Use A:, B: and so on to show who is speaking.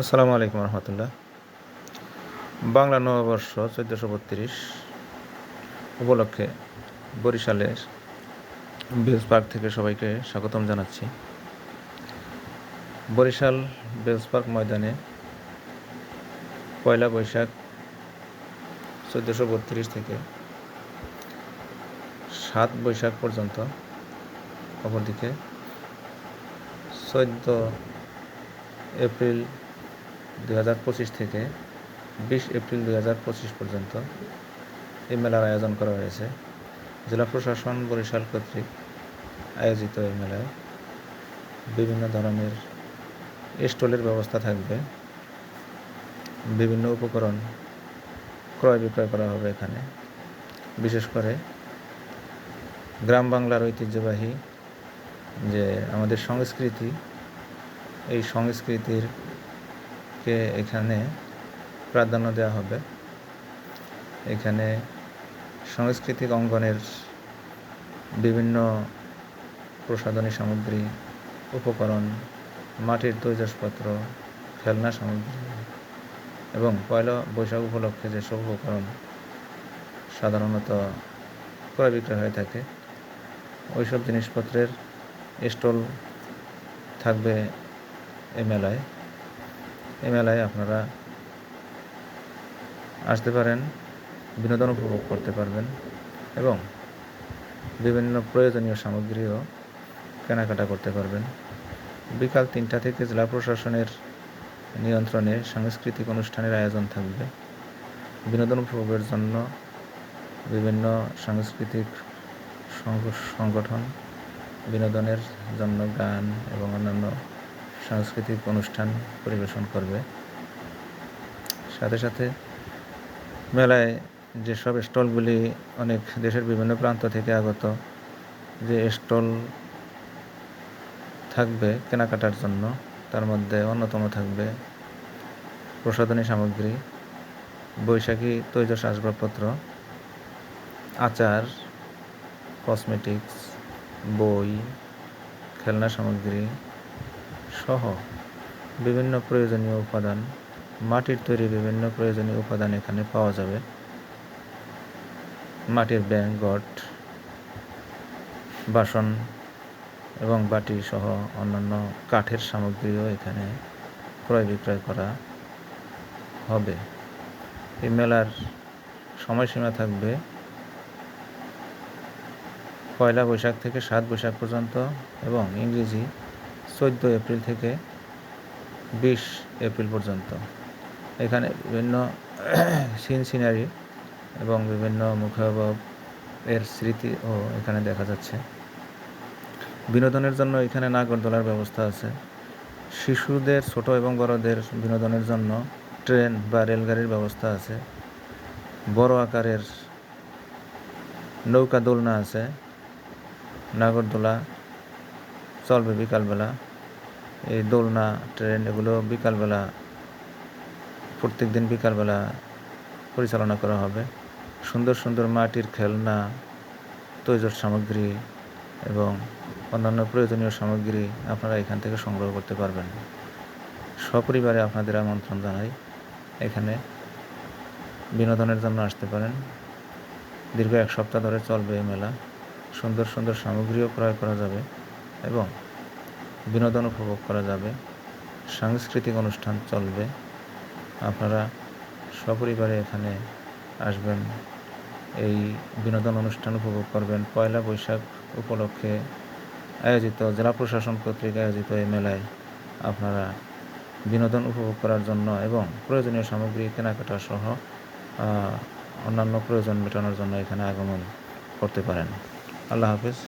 A: আসসালামু আলাইকুম রহমতুল্লাহ। বাংলা নববর্ষ চোদ্দোশো বত্রিশ উপলক্ষে বরিশালের বেলস পার্ক থেকে সবাইকে স্বাগতম জানাচ্ছি। বরিশাল বেলস পার্ক ময়দানে পয়লা বৈশাখ চোদ্দোশো বত্রিশ থেকে সাত বৈশাখ পর্যন্ত অপরদিকে চোদ্দ এপ্রিল দুই হাজার পঁচিশ থেকে বিশ এপ্রিল দুই হাজার পঁচিশ পর্যন্ত এই মেলার আয়োজন করা হয়েছে। জেলা প্রশাসন বরিশাল কর্তৃক আয়োজিত এই মেলায় বিভিন্ন ধরনের স্টলের ব্যবস্থা থাকবে। বিভিন্ন উপকরণ ক্রয় বিক্রয় করা হবে এখানে। বিশেষ করে গ্রাম বাংলার ঐতিহ্যবাহী যে আমাদের সংস্কৃতি, এই সংস্কৃতির কে এখানে প্রাধান্য দেওয়া হবে। এখানে সাংস্কৃতিক অঙ্গনের বিভিন্ন প্রসাধনী সামগ্রী, উপকরণ, মাটির তৈজসপত্র, খেলনা সামগ্রী এবং পয়লা বৈশাখ উপলক্ষে যেসব উপকরণ সাধারণত ক্রয় বিক্রয় হয়ে থাকে, ওইসব জিনিসপত্রের স্টল থাকবে এই মেলায় এই মেলায় আপনারা আসতে পারেন, বিনোদন উপভোগ করতে পারবেন এবং বিভিন্ন প্রয়োজনীয় সামগ্রীও কেনাকাটা করতে পারবেন। বিকাল তিনটা থেকে জেলা প্রশাসনের নিয়ন্ত্রণে সাংস্কৃতিক অনুষ্ঠানের আয়োজন থাকবে। বিনোদন উপভোগের জন্য বিভিন্ন সাংস্কৃতিক সংগ- সংগঠন বিনোদনের জন্য গান এবং অন্যান্য সাংস্কৃতিক অনুষ্ঠান পরিবেশন করবে। সাথে সাথে মেলায় যেসব স্টলগুলি অনেক দেশের বিভিন্ন প্রান্ত থেকে আগত, যে স্টল থাকবে কেনাকাটার জন্য, তার মধ্যে অন্যতম থাকবে প্রসাধনী সামগ্রী, বৈশাখী তৈজ আসবাবপত্র আচার কসমেটিক্স বই, খেলনা সামগ্রী সহ বিভিন্ন প্রয়োজনীয় উপাদান, মাটির তৈরি বিভিন্ন প্রয়োজনীয় উপাদান এখানে পাওয়া যাবে। মাটির ব্যাং গট বাসন এবং বাটি সহ অন্যান্য কাঠের সামগ্রীও এখানে ক্রয় বিক্রয় করা হবে। এই মেলার সময়সীমা থাকবে পয়লা বৈশাখ থেকে সাত বৈশাখ পর্যন্ত এবং ইংরেজি চোদ্দ এপ্রিল থেকে বিশ এপ্রিল পর্যন্ত। এখানে বিভিন্ন সিন সিনারি এবং বিভিন্ন মুখাবব এর স্মৃতিও এখানে দেখা যাচ্ছে। বিনোদনের জন্য এখানে নাগরদোলার ব্যবস্থা আছে। শিশুদের, ছোট এবং বড়দের বিনোদনের জন্য ট্রেন বা রেলগাড়ির ব্যবস্থা আছে। বড় আকারের নৌকা দোলনা আছে। নাগরদোলা চলবে বিকালবেলা। এই দোলনা, ট্রেন এগুলো বিকালবেলা প্রত্যেক দিন বিকালবেলা পরিচালনা করা হবে। সুন্দর সুন্দর মাটির খেলনা তৈজস সামগ্রী এবং অন্যান্য প্রয়োজনীয় সামগ্রী আপনারা এখান থেকে সংগ্রহ করতে পারবেন। সপরিবারে আপনাদের আমন্ত্রণ জানাই। এখানে বিনোদনের জন্য আসতে পারেন। দীর্ঘ এক সপ্তাহ ধরে চলবে এই মেলা। সুন্দর সুন্দর সামগ্রীও ক্রয় করা যাবে। এবং বিনোদন উপভোগ করা যাবে। সাংস্কৃতিক অনুষ্ঠান চলবে। আপনারা সপরিবারে এখানে আসবেন। এই বিনোদন অনুষ্ঠান উপভোগ করবেন। পয়লা বৈশাখ উপলক্ষে আয়োজিত জেলা প্রশাসন কর্তৃক আয়োজিত এই মেলায় আপনারা বিনোদন উপভোগ করার জন্য এবং প্রয়োজনীয় সামগ্রী কেনাকাটা সহ অন্যান্য প্রয়োজন মেটানোর জন্য এখানে আগমন করতে পারেন। আল্লাহ হাফিজ।